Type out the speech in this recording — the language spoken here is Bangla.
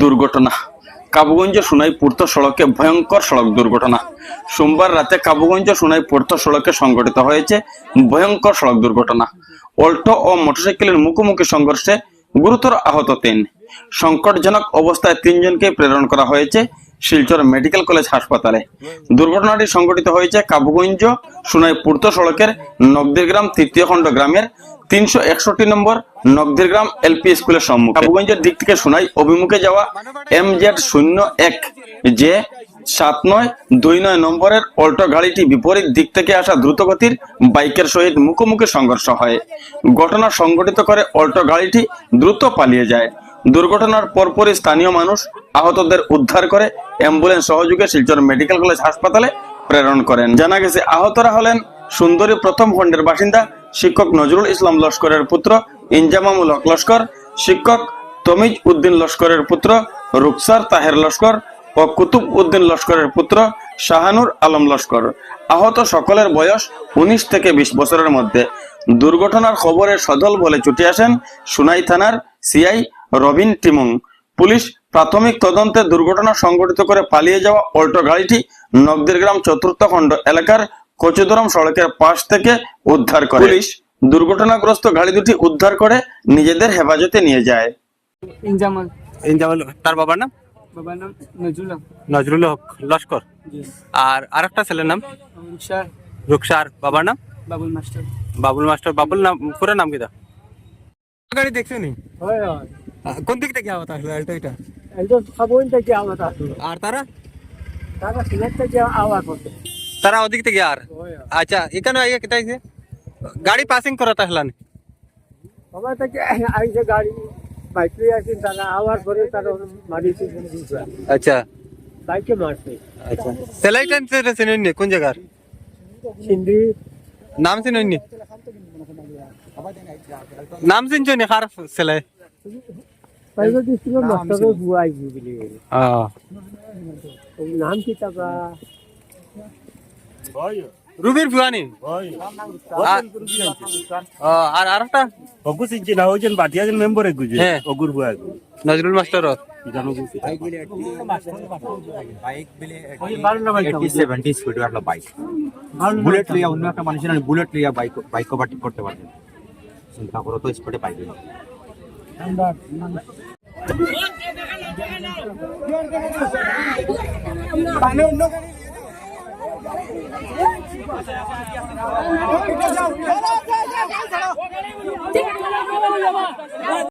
দুর্ঘটনা। কাবুগঞ্জ সোনাই পূর্ত সড়কে ভয়ঙ্কর সড়ক দুর্ঘটনা। সোমবার রাতে কাবুগঞ্জ সোনাই পূর্ত সড়কে সংঘটিত হয়েছে ভয়ঙ্কর সড়ক দুর্ঘটনা। অল্টো ও মোটরসাইকেলের মুখোমুখি সংঘর্ষে গুরুতর আহত তিন। সংকটজনক অবস্থায় তিনজনকে প্রেরণ করা হয়েছে। শিলচর মেডিকেল কলেজ হাসপাতালে। দুর্ঘটনাটি সংঘটিত হয়েছে কাবুগঞ্জ সোনাই পূর্ত সড়কের নগদিরগ্রাম তৃতীয় খণ্ড গ্রামের তিনশো একষট্টি নম্বর নগদিরগ্রাম এলপি স্কুলের সম্মুখে। কাবুগঞ্জের দিক থেকে সোনাই অভিমুখে যাওয়া এম জেড শূন্য এক যে সাত নয় দুই নয় নম্বরের অল্টো গাড়িটি বিপরীত দিক থেকে আসা দ্রুতগতির বাইকের সহিত মুখোমুখি সংঘর্ষ হয়। ঘটনা সংঘটিত করে অল্টো গাড়িটি দ্রুত পালিয়ে যায়। দুর্ঘটনার পরপরই স্থানীয় মানুষ আহতদের উদ্ধার করে অ্যাম্বুলেন্স সহযোগে শিলচর মেডিকেল কলেজ হাসপাতালে প্রেরণ করেন। জানা গেছে, আহতরা হলেন সুন্দরী প্রথম খণ্ডের বাসিন্দা শিক্ষক নজরুল ইসলাম লস্করের পুত্র ইনজামামুল হক লস্কর, শিক্ষক তমিজ উদ্দিন লস্করের পুত্র রুকসার তাহের লস্কর ও কুতুব উদ্দিন লস্করের পুত্র শাহানুর আলম লস্কর। আহত সকলের বয়স উনিশ থেকে বিশ বছরের মধ্যে। দুর্ঘটনার খবরে সদল বলে ছুটে আসেন সুনাই থানার সিআই রবিন টিমুং। পুলিশ প্রাথমিক তদন্তে দুর্ঘটনা সংঘটিত করে পালিয়ে যাওয়া অল্টো গাড়িটি নগদিরগ্রাম চতুর্থ খণ্ড এলাকার কচুদরম সড়কের পাশ থেকে উদ্ধার করে। পুলিশ দুর্ঘটনাগ্রস্ত গাড়ি দুটি উদ্ধার করে নিজেদের হেফাজতে নিয়ে যায়। ইনজামাল। ইনজামাল তার বাবার নাম? বাবার নাম নজরুল হক। নজরুল হক লস্কর। জি। আর আরেকটা ছেলের নাম? রুকসার রুকসার বাবার নাম? বাবুল মাস্টার। বাবুল মাস্টার বাবুল নাম পুরো নাম কি দা গাড়ি দেখছ হয় হয়। কোন দিক থেকে আওয়াজ আসলো? এটা এটা? একদম খাবন থেকে আওয়াজ আসলো। আর তারা? তারা সিলেট থেকে আওয়াজ করতে তারা ওদিক থেকে আর? আচ্ছা এখানে আইয়া কেটে আইছে গাড়ি পাসিং করা তাহলে সবাই থেকে আইসে গাড়ি বাইক নিয়ে আসেন তারা আওয়াজ করে তারা মারিছে আচ্ছা। বাইকে মারছে। আচ্ছা। সেলাইটেন চিনেন নি কোন জায়গার? সিন্ধি। নাম চিনেন নি নাম চিনছো নি কার সেলাই প্রাইভেট স্কুলের মাস্টারের বুয়া আইবি বলে। ওর নাম কি তাকা? রুবির ফুয়ানি আর আরেকটা? অগু সিনছি না ওই বাটিয়া যে মেম্বার এগুজে হ্যাঁ। অগুর বুয়া নজরুল মাস্টার জানো গুছি এইটি সেভেন্টি স্পিড একটা বাইক বুলেট লিয়া অন্য একটা মানুষের বুলেট লিয়া বাইক বাইক ওভারটেক করতে পারবেন চিন্তা করো তো স্পিডে বাইক You.